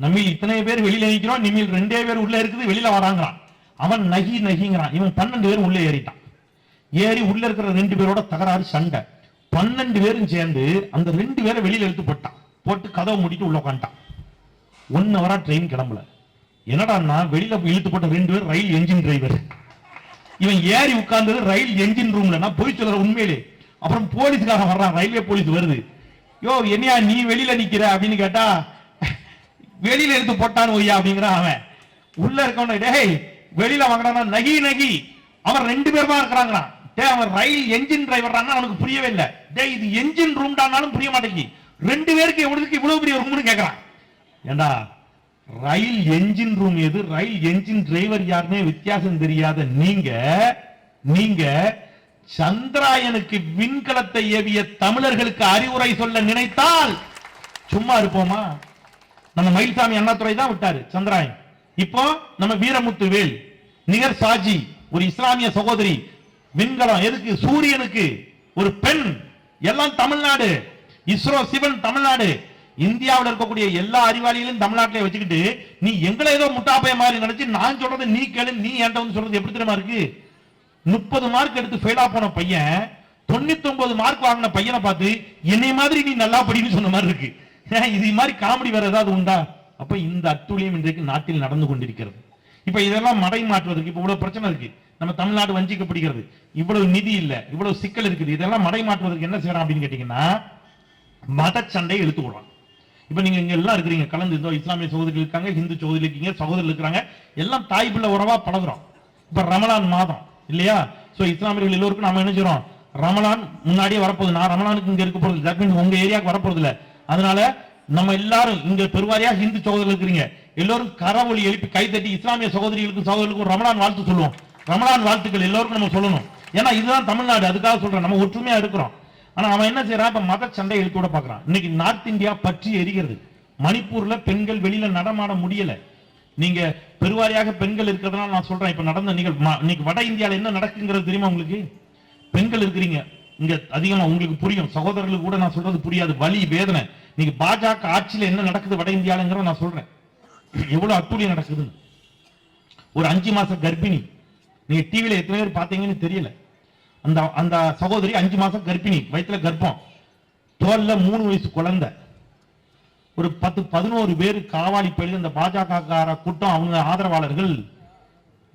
நம்ம இத்தனை பேர் வெளியில நிக்கிறோம். நிமில் ரெண்டே பேர் உள்ள இருக்குது வெளியில வராங்கிறான் அவன் நகி நகிங்கிறான். இவன் பன்னெண்டு பேர் உள்ள ஏறிட்டான். ஏறி உள்ள இருக்கிற ரெண்டு பேரோட தகராறு சண்டை. பன்னெண்டு பேரும் சேர்ந்து அந்த ரெண்டு பேரை வெளியில இழுத்து போட்டான். போட்டு கதவை மூடிட்டு உள்ள உட்காந்துட்டான் ஒன் ஹவரா ட்ரெயின் கிளம்பல. என்னடான்னா வெளியில இழுத்து போட்ட ரெண்டு பேர் ரயில் என்ஜின் டிரைவர் இவன் ஏறி உட்கார்ந்தது ரயில் என்ஜின் ரூம்ல போய் சொல்ற உண்மையிலே. அப்புறம் போலீஸுக்காக வர்றான். ரயில்வே போலீஸ் வருது. யோ என்னையா நீ வெளியில நிக்கிற அப்படின்னு கேட்டா வெளியில எடுத்து போட்டான்னு ஒய்யா அப்படிங்கிறான் அவன். உள்ள இருக்கவன டேய் வெளியில வாங்கினா நகி நகி. அவன் ரெண்டு பேர் தான் டேய் அவன் ரயில் என்ஜின் டிரைவர் அவனுக்கு புரியவே இல்லை. டேய் இது என்ஜின் ரூம் டானாலும் புரிய மாட்டேங்கி ரெண்டு பேருக்கு எவ்வளவுக்கு இவ்வளவு பெரிய ரூம்னு கேட்கறான் ஏண்டா ரயில் என்ஜின் ரூம் எது? ரயில் என்ஜின் டிரைவர் யாருமே வித்தியாசம் தெரியாத நீங்க நீங்க சந்திராயனுக்கு விண்கலத்தை ஏவிய தமிழர்களுக்கு அறிவுரை சொல்ல நினைத்தால் சும்மா இருப்போமா? நம்ம மயில்சாமி அண்ணாதுரை தான் விட்டாரு சந்திராயன். இப்போ நம்ம வீரமுத்து வேல் நிகர் சாஜி ஒரு இஸ்லாமிய சகோதரி விண்கலம் எதுக்கு? சூரியனுக்கு. ஒரு பெண் எல்லாம் தமிழ்நாடு. இஸ்ரோ சிவன் தமிழ்நாடு. இந்தியாவில் இருக்கக்கூடிய எல்லா அறிவாளிகளையும் தமிழ்நாட்டிலே வச்சுக்கிட்டு நீ எங்களை ஏதோ முட்டாப்பைய மாதிரி நினைச்சு நான் சொல்றது நீ கேளு நீ என்கிட்ட வந்து சொல்றது எப்படி தெரியுமா இருக்கு? முப்பது மார்க் எடுத்து ஃபெயிலா போன பையன் தொண்ணூத்தி ஒன்பது மார்க் வாங்கின பையனை பார்த்து என்னை மாதிரி நீ நல்லா படின்னு சொன்ன மாதிரி இருக்கு. இது மாதிரி காமெடி வேற ஏதாவது உண்டா? அப்ப இந்த அத்துளியம் இன்றைக்கு நாட்டில் நடந்து கொண்டிருக்கிறது. இப்ப இதெல்லாம் மடை மாற்றுவதற்கு இப்ப இவ்வளவு பிரச்சனை இருக்கு. நம்ம தமிழ்நாடு வஞ்சிக்கப்படுகிறது. இவ்வளவு நிதி இல்லை இவ்வளவு சிக்கல் இருக்குது. இதெல்லாம் மடை மாற்றுவதற்கு என்ன செய்யறான் அப்படின்னு கேட்டீங்கன்னா மத சண்டையை இழுத்து விடுறான் இப்ப நீங்க இங்க எல்லாம் இருக்கிறீங்க கலந்து இந்த இஸ்லாமிய சகோதரிகள் இருக்காங்க ஹிந்து சகோதரி இருக்கீங்க சகோதரர்கள் இருக்கிறாங்க எல்லாம் தாய் பிள்ளை உறவா பழகுறோம். இப்ப ரமலான் மாதம் இல்லையா? சோ இஸ்லாமியர்கள் எல்லோருக்கும் நாம என்ன செய்றோம்? ரமலான் முன்னாடியே வரப்போகுது. நான் ரமலானுக்கு இங்க இருக்க போறது தட் மீன்ஸ் உங்க ஏரியாவுக்கு வரப்போறது இல்ல. அதனால நம்ம எல்லாரும் இங்க பெருவாரியா ஹிந்து சகோதரர் இருக்கிறீங்க. எல்லோரும் கரவொலி எழுப்பி கைத்தட்டி இஸ்லாமிய சகோதரிகளுக்கும் சகோதரர்களுக்கும் ரமலான் வாழ்த்து சொல்லுவோம். ரமலான் வாழ்த்துக்கள் எல்லோருக்கும் நம்ம சொல்லணும். ஏன்னா இதுதான் தமிழ்நாடு. அதுக்காக சொல்றேன். நம்ம ஒற்றுமையா இருக்கிறோம். ஆனா அவன் என்ன செய்யறான் இப்ப மத சண்டை இழுத்து விட பாக்குறான் இன்னைக்கு நார்த் இந்தியா பற்றி எரிகிறது. மணிப்பூர்ல பெண்கள் வெளியில நடமாட முடியல. நீங்க பெருவாரியாக பெண்கள் இருக்கிறதுனால நான் சொல்றேன். இப்ப நடந்த நிகழ்வு இன்னைக்கு வட இந்தியால என்ன நடக்குங்கிறது தெரியுமா உங்களுக்கு? பெண்கள் இருக்கிறீங்க. இங்க அதிகமா உங்களுக்கு புரியும். சகோதரர்களுக்கு கூட நான் சொல்றது புரியாது. வலி வேதனை. நீங்க பாஜக ஆட்சியில என்ன நடக்குது வட இந்தியாலங்கிறத நான் சொல்றேன். எவ்வளவு அட்டுழியம் நடக்குதுன்னு. ஒரு அஞ்சு மாச கர்ப்பிணி நீங்க டிவியில எத்தனை பேர் பாத்தீங்கன்னு தெரியல. அந்த அந்த சகோதரி அஞ்சு மாசம் கர்ப்பிணி வயிற்றுல கர்ப்பம். தோல்ல மூணு வயசு குழந்தை. ஒரு பத்து பதினோரு பேர் காவாலி பள்ளி இந்த பாஜக கார கூட்டம் அவங்க ஆதரவாளர்கள்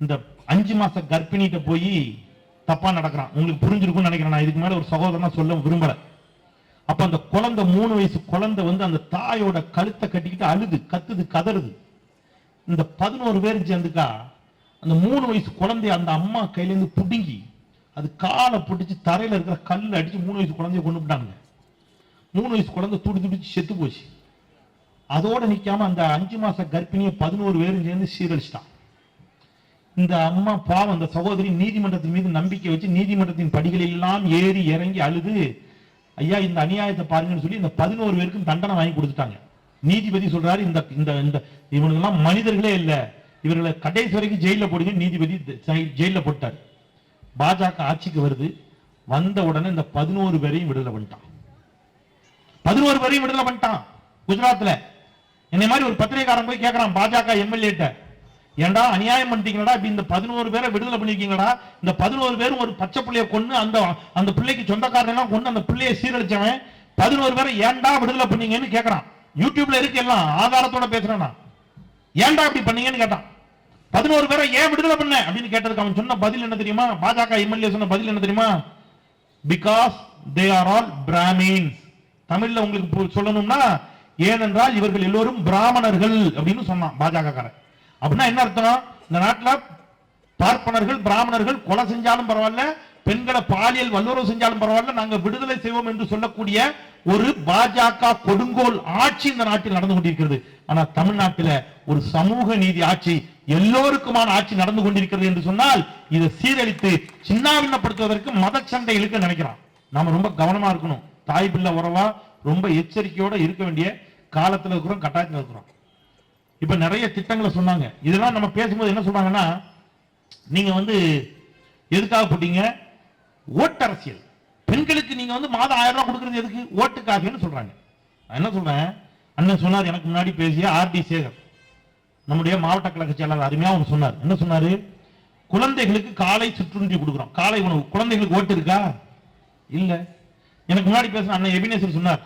இந்த அஞ்சு மாச கர்ப்பிணிகிட்ட போய் தப்பா நடக்கிறான். உங்களுக்கு புரிஞ்சிருக்கும்னு நினைக்கிறேன் நான். இதுக்கு மேல ஒரு சகோதரனா சொல்ல விரும்பல. அப்ப அந்த குழந்தை மூணு வயசு குழந்தை வந்து அந்த தாயோட கழுத்தை கட்டிக்கிட்டு அழுது கத்துது கதறுது. இந்த பதினோரு பேர் சேர்ந்துக்கா அந்த மூணு வயசு குழந்தைய அந்த அம்மா கையிலேருந்து பிடுங்கி அது காலை பிடிச்சி தரையில் இருக்கிற கல்ல அடித்து மூணு வயசு குழந்தைய கொண்டு விட்டாங்க மூணு வயசு குழந்தை துடி துடிச்சு செத்து போச்சு. அதோட நிக்காம அந்த அஞ்சு மாச கர்ப்பிணியை பதினோரு பேரும் சேர்ந்து சீரழிச்சிட்டான். இந்த அம்மா பாவம் அந்த சகோதரி நீதிமன்றத்தின் மீது நம்பிக்கை வச்சு நீதிமன்றத்தின் படிகளில் எல்லாம் ஏறி இறங்கி அழுது ஐயா இந்த அநியாயத்தை பாருங்கன்னு சொல்லி இந்த பதினோரு பேருக்கும் தண்டனை வாங்கி கொடுத்துட்டாங்க. நீதிபதி சொல்றாரு இந்த இந்த இந்த மனிதர்களே இல்லை. இவர்களை கடைசி வரைக்கும் ஜெயிலில் போடுங்க நீதிபதி ஜெயிலில் ஜெயில்ல போட்டார். பாஜக ஆட்சிக்கு வருது. வந்த உடனே இந்த பதினோரு பேரையும் விடுதலை பண்ணிட்டான். பதினோரு பேரையும் விடுதலை பண்ணிட்டான் குஜராத்தில் என்னை மாதிரி ஒரு பத்திரிகாரன் போய் கேட்கறான் பாஜக எம்எல்ஏட்ட. ஏன்டா அநியாயம் பண்ணிட்டீங்களா இப்படி இந்த பதினோரு பேரை விடுதலை பண்ணிருக்கீங்களா இந்த பதினோரு பேரும் ஒரு பச்சை பிள்ளைய கொன்னு அந்த அந்த பிள்ளைக்கு சொந்தக்காரன் எல்லாம் கொண்டு அந்த பிள்ளையை சீரழிச்சவன் பதினோரு பேரை ஏன்டா விடுதலை பண்ணீங்கன்னு கேட்கறான் யூடியூப்ல இருக்கு எல்லாம் ஆதாரத்தோட பேசுறேன் ஏன்டா இப்படி பண்ணீங்கன்னு கேட்டான். பதினோரு பேரை ஏன் விடுதலை பண்ண? அப்படின்னு கேட்டதுக்கு அவன் சொன்ன பதில் என்ன தெரியுமா? பாஜக எம்எல்ஏ சொன்ன பதில் என்ன தெரியுமா? Because they are all Brahmins தமிழ்ல உங்களுக்கு சொல்லணும்னா ஏனென்றால் இவர்கள் எல்லோரும் பிராமணர்கள் அப்படின்னு சொன்னான் பாஜக காரன் அப்படின்னா என்ன அர்த்தம் இந்த நாட்டில் பார்ப்பனர்கள் பிராமணர்கள் கொலை செஞ்சாலும் பரவாயில்ல பெண்களை பாலியல் வல்லுறவு செஞ்சாலும் பரவாயில்ல நாங்க விடுதலை செய்வோம் என்று சொல்லக்கூடிய ஒரு பாஜக கொடுங்கோல் ஆட்சி இந்த நாட்டில் நடந்து கொண்டிருக்கிறது. ஆனா தமிழ்நாட்டில் ஒரு சமூக நீதி ஆட்சி எல்லோருக்குமான ஆட்சி நடந்து கொண்டிருக்கிறது என்று சொன்னால் இதை சீரழித்து சின்னாவின்னப்படுத்துவதற்கு மத சண்டை இழுக்க நினைக்கிறான். நாம ரொம்ப கவனமா இருக்கணும். தாய் பிள்ளை உறவா ரொம்ப எச்சரிக்கையோட இருக்க வேண்டிய காலத்துல இருக்கிறோம் கட்டாயத்தில் இருக்கிறோம். இப்ப நிறைய திட்டங்களை சொன்னாங்க. இதெல்லாம் நம்ம பேசும்போது என்ன சொல்றாங்கன்னா நீங்க வந்து எதுக்காக போட்டீங்க? ஓட்டு அரசியல். பெண்களுக்கு நீங்க வந்து மாதம் ஆயிரம் ரூபாய் கொடுக்கறது எதுக்கு? ஓட்டுக்காகன்னு சொல்றாங்க. நான் என்ன சொல்றேன்? அண்ணன் சொன்னார் எனக்கு முன்னாடி பேசிய ஆர் டி சேகர். நம்முடைய மாவட்ட கழக செயலாளர் அருமையாக ஒன்று சொன்னார். என்ன சொன்னார்? குழந்தைகளுக்கு காலை சிற்றுண்டி கொடுக்குறோம். காலை உணவு. குழந்தைகளுக்கு ஓட்டு இருக்கா? இல்லை. எனக்கு முன்னாடி பேசின அண்ணன் எபினேசர் சொன்னார்.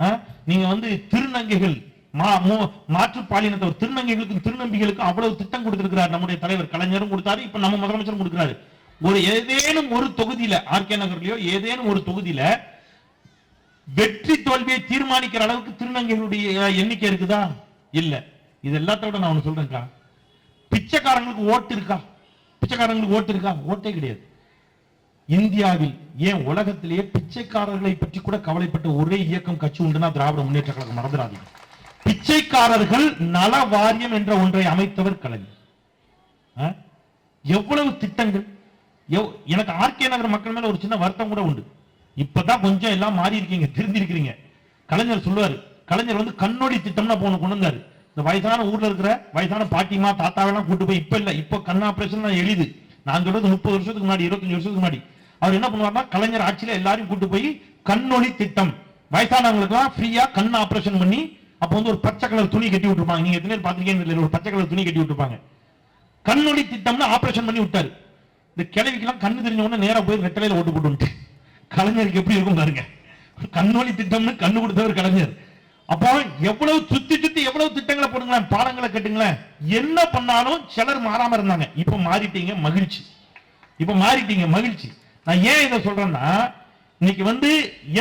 ஆ, நீங்க வந்து திருநங்கைகள் மா- மு- மாற்றுப் பாலினத்தவர் திருநங்கைகளுக்கும் திருநம்பிகளுக்கும் அவ்வளவு திட்டம் கொடுத்திருக்கிறார் நம்முடைய தலைவர். கலைஞரும் கொடுத்தாரு இப்ப நம்ம முதலமைச்சரும் கொடுக்கிறாரு. ஒரு ஏதேனும் ஒரு தொகுதியில ஆர்கே நகர்லயோ ஏதேனும் ஒரு தொகுதியில வெற்றி தோல்வியை தீர்மானிக்கிற அளவுக்கு திருநங்கைகளுடைய எண்ணிக்கை இருக்குதா? இல்லை. இது எல்லாத்தோட நான் ஒண்ணு சொல்றேன்க்கா. பிச்சைக்காரங்களுக்கு ஓட்டு இருக்கா? பிச்சைக்காரங்களுக்கு ஓட்டு இருக்கா? ஓட்டே கிடையாது. இந்தியாவில் ஏன் உலகத்திலேயே பிச்சைக்காரர்களை பற்றி கூட கவலைப்பட்ட ஒரே இயக்கம் கட்சி உண்டுனா திராவிட முன்னேற்ற கழகம் மறந்துடாதீங்க. பிச்சைக்காரர்கள் நல வாரியம் என்ற ஒன்றை அமைத்தவர் கலைஞர் எவ்வளவு திட்டங்கள்? எவ்- எனக்கு ஆர்கே நகர் மக்கள் மேல ஒரு சின்ன வருத்தம் கூட உண்டு. இப்பதான் கொஞ்சம் எல்லாம் மாறி இருக்கீங்க திருந்தி இருக்கிறீங்க கலைஞர் சொல்லுவாரு கலைஞர் வந்து கண்ணோடி திட்டம்னா போன கொண்டு வந்தாரு. இந்த வயசான ஊர்ல இருக்கிற வயசான பாட்டிமா தாத்தாவெல்லாம் கூட்டு போய் இப்ப இல்ல. இப்ப கண் ஆபரேஷன் எளிது நான் சொல்றது முப்பது வருஷத்துக்கு முன்னாடி இருபத்தஞ்சு வருஷத்துக்கு முன்னாடி. அவர் என்ன பண்ணுவார்னா கலைஞர் ஆட்சியில எல்லாரையும் கூட்டு போய் கண்ணொளி திட்டம். வயசானவங்களுக்கு எல்லாம் ஃப்ரீயா கண் ஆபரேஷன் பண்ணி அப்ப வந்து ஒரு பச்சை கலர் துணி கட்டி விட்டுருப்பாங்க. நீங்க எத்தனை பேர் பாத்திருக்கீங்கன்னு ஒரு பச்சை கலர் துணி கட்டி விட்டுருப்பாங்க. கண்ணொளி திட்டம்னு ஆபரேஷன் பண்ணி விட்டாரு. இந்த கிழவிக்கெல்லாம் கண்ணு தெரிஞ்ச உடனே நேரா போய் வெத்தலையில ஓட்டு போட்டு கலைஞருக்கு எப்படி இருக்கும் பாருங்க. கண்ணொளி திட்டம்னு கண்ணு கொடுத்தவர் கலைஞர். அப்போ எவ்வளவு சுத்தி சுத்தி எவ்வளவு திட்டங்களை போடுங்களேன் பாடங்களை கட்டுங்களேன். என்ன பண்ணாலும் சிலர் மாறாம இருந்தாங்க. இப்ப மாறிட்டீங்க மகிழ்ச்சி. இப்ப மாறிட்டீங்க மகிழ்ச்சி. நான் ஏன் இதை சொல்றேன்னா இன்னைக்கு வந்து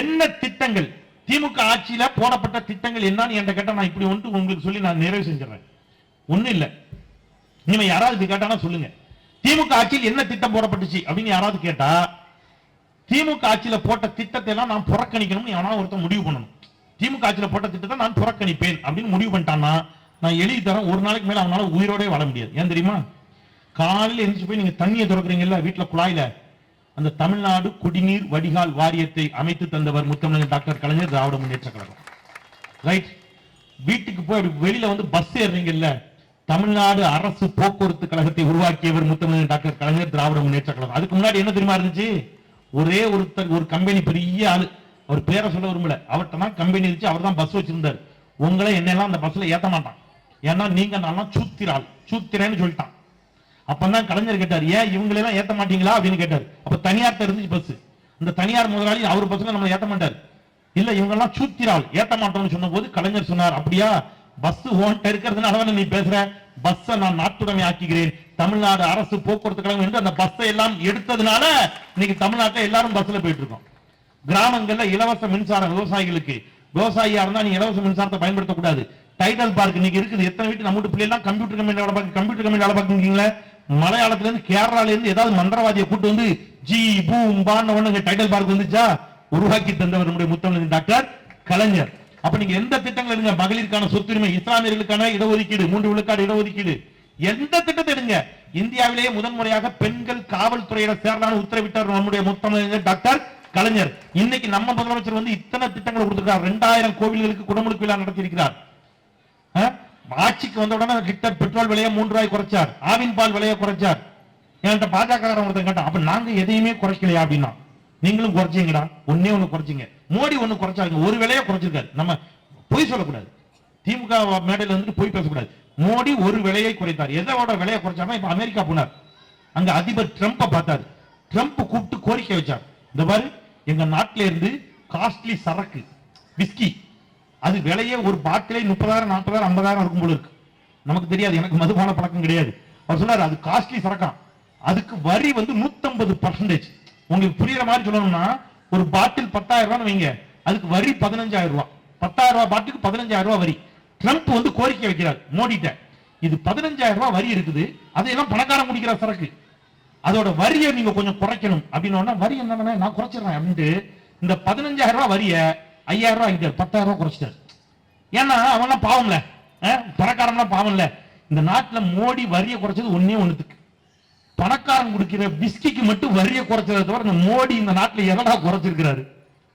என்ன திட்டங்கள் திமுக ஆட்சியில போடப்பட்ட திட்டங்கள் என்னன்னு என்கிட்ட கேட்டா நான் இப்படி வந்து உங்களுக்கு சொல்லி நான் நிறைவு செஞ்சிடறேன். ஒண்ணும் இல்லை. நீங்க யாராவது இப்படி கேட்டானா சொல்லுங்க. திமுக ஆட்சியில் என்ன திட்டம் போடப்பட்டுச்சு அப்படின்னு யாராவது கேட்டா திமுக ஆட்சியில போட்ட திட்டத்தை எல்லாம் நான் புறக்கணிக்கணும்னு எவனா ஒருத்தன் முடிவு பண்ணணும். திமுக ஆட்சியில் போட்ட திட்டத்தை நான் புறக்கணிப்பேன் அப்படின்னு முடிவு பண்ணிட்டான்னா நான் எழுதி தரேன். ஒரு நாளைக்கு மேல அவனால உயிரோடே வாழ முடியாது. ஏன் தெரியுமா? காலையில் எந்திரிச்சு போய் நீங்க தண்ணியை திறக்கிறீங்கல்ல வீட்டில் குழாயில? அந்த தமிழ்நாடு குடிநீர் வடிகால் வாரியத்தை அமைத்து தந்தவர் முத்தமிழர் டாக்டர் கலைஞர் திராவிட முன்னேற்ற கழகம். ரைட் வீட்டுக்கு போய் அப்படி வெளியில வந்து பஸ் ஏறுறீங்கல்ல தமிழ்நாடு அரசு போக்குவரத்து கழகத்தை உருவாக்கியவர் முத்தமிழர் டாக்டர் கலைஞர் திராவிட முன்னேற்ற கழகம். அதுக்கு முன்னாடி என்ன தெரியுமா இருந்துச்சு? ஒரே ஒருத்தர் ஒரு கம்பெனி பெரிய ஆளு அவர் பேரை சொல்ல விரும்பல. அவர்கிட்ட தான் கம்பெனி இருந்துச்சு அவர் தான் பஸ் வச்சிருந்தார். உங்களை என்னெல்லாம் அந்த பஸ்ல ஏத்த மாட்டான். ஏன்னா நீங்க நல்லா சூத்திராள். சூத்திரேன்னு சொல்லிட்டான். அப்பதான் கலைஞர் கேட்டார் ஏன் இவங்களெல்லாம் ஏற்ற ஏத்த மாட்டீங்களா? அப்படின்னு கேட்டார். அப்ப தனியார் இருந்துச்சு பஸ் இந்த தனியார் முதலாளி அவர் பஸ்ல நம்மளை ஏத்த மாட்டார். இல்ல இவங்கெல்லாம் சூத்திராள். ஏத்த மாட்டோம்னு சொன்னபோது கலைஞர் சொன்னார் அப்படியா பஸ் ஓன்ட்ட இருக்கிறதுனால நீ பேசுற? பஸ்ஸை நான் நாட்டுடைமை ஆக்கிக்கிறேன் தமிழ்நாடு அரசு போக்குவரத்து கழகம் என்று அந்த பஸ்ஸை எல்லாம் எடுத்ததுனால இன்னைக்கு தமிழ்நாட்டில் எல்லாரும் பஸ்ல போயிட்டு இருக்கோம். கிராமங்கள்ல இலவச மின்சாரம் விவசாயிகளுக்கு. விவசாயியா இருந்தா நீ இலவச மின்சாரத்தை பயன்படுத்தக்கூடாது. டைடல் பார்க் இன்னைக்கு இருக்குது. எத்தனை வீட்டு நம்ம வீட்டு பிள்ளை எல்லாம் கம்ப்யூட்டர் கம்பெனி வேலை பார்க்க கம்ப்யூட்டர் கம்பெனி வேலை பார்க்கீங்களா மலையாளத்துல இருந்து கேரளால இருந்து ஏதாவது மந்திரவாதியை கூட்டு வந்து ஜி பூம் பான்னு ஒண்ணுங்க டைட்டல் பார்க் வந்துச்சா? உருவாக்கி தந்தவர் நம்முடைய முத்தமிழ் டாக்டர் கலைஞர். அப்ப நீங்க எந்த திட்டங்கள் எடுங்க? மகளிருக்கான சொத்துரிமை இஸ்லாமியர்களுக்கான இடஒதுக்கீடு மூன்று விழுக்காடு இடஒதுக்கீடு. எந்த திட்டத்தை எடுங்க? இந்தியாவிலேயே முதன்முறையாக பெண்கள் காவல்துறையில சேரலான்னு உத்தரவிட்டார் நம்முடைய முத்தமிழ் டாக்டர் கலைஞர். இன்னைக்கு நம்ம முதலமைச்சர் வந்து இத்தனை திட்டங்களை கொடுத்திருக்கார். ரெண்டாயிரம் கோவில்களுக்கு குடமுழுக்கு விழா நடத்தியிருக்கிறார். ஆட்சிக்கு வந்த உடனே லிட்டர் பெட்ரோல் விலையை மூன்று ரூபாய் குறைச்சார். ஆவின் பால் விலையை குறைச்சார். என்கிட்ட பாஜக ஒருத்தன் அப்ப நாங்க எதையுமே குறைக்கலையா? அப்படின்னா. நீங்களும் குறைச்சீங்கடா. ஒன்னே ஒண்ணு குறைச்சீங்க. மோடி ஒண்ணு குறைச்சாங்க ஒரு விலையை குறைச்சிருக்காரு. நம்ம பொய் சொல்லக்கூடாது. திமுக மேடையில வந்துட்டு பொய் பேசக்கூடாது. மோடி ஒரு விலையை குறைத்தார். எதோட விலையை குறைச்சாருன்னா இப்ப அமெரிக்கா போனார். அங்க அதிபர் ட்ரம்ப் பார்த்தாரு. ட்ரம்ப் கூப்பிட்டு கோரிக்கை வச்சார். இந்த மாதிரி எங்க நாட்டில இருந்து காஸ்ட்லி சரக்கு விஸ்கி அது விலையே ஒரு பாட்டிலே முப்பதாயிரம் நாற்பதாயிரம் ஐம்பதாயிரம் இருக்கும் போல இருக்கு. நமக்கு தெரியாது எனக்கு மதுபான பழக்கம் கிடையாது. அவர் சொன்னார் அது காஸ்ட்லி சரக்கான் அதுக்கு வரி வந்து 150% பர்சன்டேஜ் உங்களுக்கு புரியுற மாதிரி சொல்லணும்னா ஒரு பாட்டில் பத்தாயிரம் ரூபான்னு வைங்க. அதுக்கு வரி பதினஞ்சாயிரம் ரூபாய் பத்தாயிரம் ரூபாய் பாட்டுக்கு பதினஞ்சாயிரம் ரூபாய் வரி. ட்ரம்ப் வந்து கோரிக்கை வைக்கிறார் மோடிட்ட. இது பதினஞ்சாயிரம் ரூபாய் வரி இருக்குது. அதையெல்லாம் பணக்காரன் குடிக்கிற சரக்கு. அதோட வரியை நீங்க கொஞ்சம் குறைக்கணும். அப்படின்னு வரி என்ன நான் குறைச்சிடறேன். அப்படின்ட்டு இந்த பதினஞ்சாயிரம் ரூபாய் வரிய ஐயாயிரம் ரூபாய் ஆகிட்டார் பத்தாயிரம் ரூபாய் குறைச்சிட்டாரு. ஏன்னா அவன்லாம் பாவம்ல. அஹ், பணக்காரன்லாம் பாவம்ல. இந்த நாட்டுல மோடி வரியை குறைச்சது ஒன்னே ஒண்ணுத்துக்கு. பணக்காரன் குடிக்கிற பிஸ்கிக்கு மட்டும் வரியை குறைச்சதை தவிர இந்த மோடி இந்த நாட்டுல எதனா குறைச்சிருக்கிறாரு?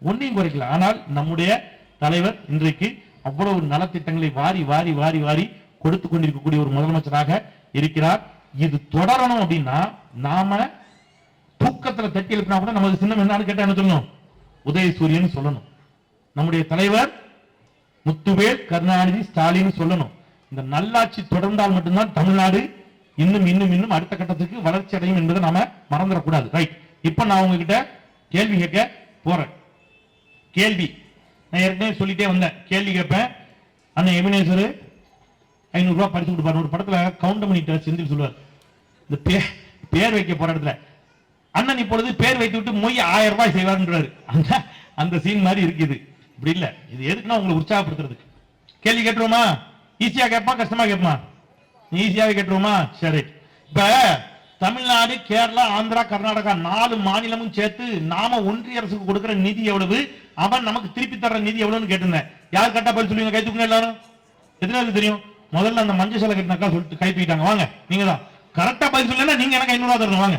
ஒன்னையும் குறைக்கல. ஆனால் நம்முடைய தலைவர் இன்றைக்கு அவ்வளவு நலத்திட்டங்களை வாரி வாரி வாரி வாரி கொடுத்து கொண்டிருக்கக்கூடிய ஒரு முதலமைச்சராக இருக்கிறார். இது தொடரணும் அப்படின்னா நாம தூக்கத்துல தட்டி எழுப்பினா கூட நமக்கு சின்னம் என்னன்னு கேட்டா என்ன சொல்லணும்? உதயசூரியன் சொல்லணும். நம்முடைய தலைவர் முத்துவேல் கருணாநிதி ஸ்டாலின் சொல்லணும். இந்த நல்லாட்சி தொடர்ந்தால் மட்டும்தான் தமிழ்நாடு இன்னும் இன்னும் இன்னும் அடுத்த கட்டத்துக்கு வளர்ச்சி அடையும் என்பதை நாம மறந்துடக்கூடாது. ரைட் இப்ப நான் உங்ககிட்ட கேள்வி கேட்க போறேன். கேள்வி. நான் ஏற்கனவே சொல்லிட்டே வந்தேன். கேள்வி கேட்பேன். அண்ணன் எபினேஸ்வரு ஐநூறு ரூபாய் பரிசு கொடுப்பாரு. ஒரு படத்துல கவுண்டமணி செந்தில் சொல்லுவார். இந்த பேர் பேர் வைக்க போற இடத்துல. அண்ணன் இப்பொழுது பேர் வைத்து விட்டு மொய் ஆயிரம் ரூபாய் செய்வார்ன்றாரு. அந்த அந்த சீன் மாதிரி இருக்குது. இப்படி இல்ல. இது எதுக்குன்னா உங்களை உற்சாகப்படுத்துறதுக்கு. கேள்வி கேட்டுருவோமா? ஈஸியா கேட்பான் கஷ்டமா கேட்பான் ஈஸியாவே கேட்டுருவோமா? சரி. இப்ப தமிழ்நாடு கேரளா ஆந்திரா கர்நாடகா நாலு மாநிலமும் சேர்த்து நாம ஒன்றிய அரசுக்கு கொடுக்கிற நிதி எவ்வளவு? அவன் நமக்கு திருப்பி தர்ற நிதி எவ்வளவுன்னு கேட்டிருந்தேன். யார் கரெக்டா பதில் சொல்லுவீங்க? கை தூக்குங்க எல்லாரும். எத்தனை தெரியும்? முதல்ல அந்த மஞ்சள் சேலை கட்டினாக்கா சொல்லிட்டு கை தூக்கிட்டாங்க வாங்க நீங்க தான். கரெக்டா பதில் சொல்லலைன்னா நீங்க எனக்கு ஐநூறு ரூபா தரணும். வாங்க.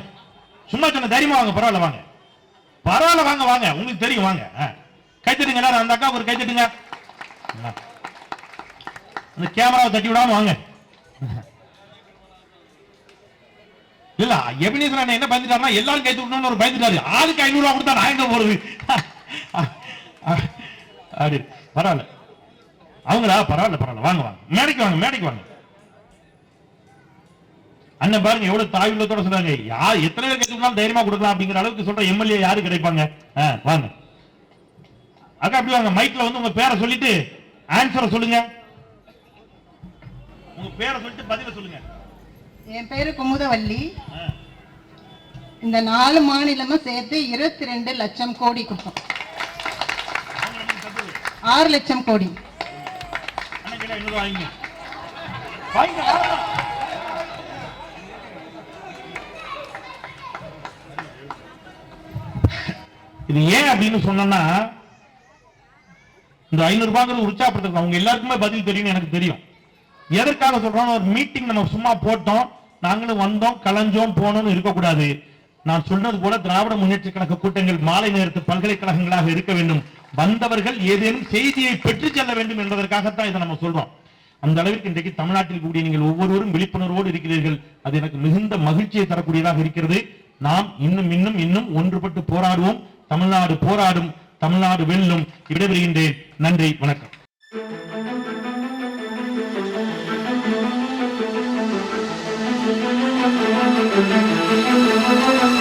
சும்மா சொன்ன தைரியமா வாங்க பரவாயில்ல வாங்க. பரவாயில்ல வாங்க வாங்க. உங்களுக்கு தெரியும் வாங்க. ஆ. கை தட்டுங்க எல்லாரும் அந்த அக்கா ஒரு கை தட்டுங்க. அந்த கேமராவை தட்டி விடாம வாங்க. இல்ல எபினேசன் என்ன பயந்துட்டாருன்னா எல்லாரும் கை தூக்கணும்னு ஒரு பயந்துட்டாரு. ஆளுக்கு ஐநூறு ரூபா கொடுத்தா நான் எங்க போறது அப்படி பரவாயில்ல. அவங்களா? பரவாயில்ல பரவாயில்ல. வாங்க வாங்க. மேடைக்கு வாங்க மேடைக்கு வாங்க. அண்ணன் பாருங்க எவ்வளவு தாயுள்ளத்தோட சொல்றாங்க. யார் எத்தனை பேர் கேட்டுக்கலாம் தைரியமா கொடுக்கலாம் அப்படிங்கிற அளவுக்கு சொல்ற எம்எல்ஏ யாரு கிடைப்பாங்க? வாங்க. அக்கா அப்படி வாங்க. மைக்ல வந்து உங்க பேரை சொல்லிட்டு ஆன்சரை சொல்லுங்க. உங்க பேரை சொல்லிட்டு பதில சொல்லுங்க.
என் பேரு குமுதவள்ளி
ஆ.
இந்த நாலு மாநிலமும் சேர்த்து இருபத்தி ரெண்டு லட்சம் கோடி
சொல்லுங்க.
ஆறு லட்சம் கோடி.
அண்ணன் கிட்ட வாங்கிங்க. வாங்க. இது ஏன் அப்படின்னு சொன்னா இந்த ஐநூறு ரூபாங்கிறது உற்சாகப்படுத்துறது. அவங்க எல்லாருக்குமே பதில் தெரியும் எனக்கு தெரியும். எதற்காக சொல்றோம் ஒரு மீட்டிங் நம்ம சும்மா போட்டோம் நாங்களும் வந்தோம் கலைஞ்சோம் போனோம்னு இருக்கக்கூடாது. நான் சொன்னது போல திராவிட முன்னேற்ற கழக கூட்டங்கள் மாலை நேரத்து பல்கலைக்கழகங்களாக இருக்க வேண்டும். வந்தவர்கள் ஏதேனும் செய்தியை பெற்று செல்ல வேண்டும் என்பதற்காகத்தான் இதை நம்ம சொல்றோம். அந்த அளவிற்கு இன்றைக்கு தமிழ்நாட்டில் கூடிய நீங்கள் ஒவ்வொருவரும் விழிப்புணர்வோடு இருக்கிறீர்கள். அது எனக்கு மிகுந்த மகிழ்ச்சியை தரக்கூடியதாக இருக்கிறது. நாம் இன்னும் இன்னும் இன்னும் ஒன்றுபட்டு போராடுவோம். தமிழ்நாடு போராடும். தமிழ்நாடு வெல்லும். விடைபெறுகின்றேன். நன்றி. வணக்கம்.
Thank you.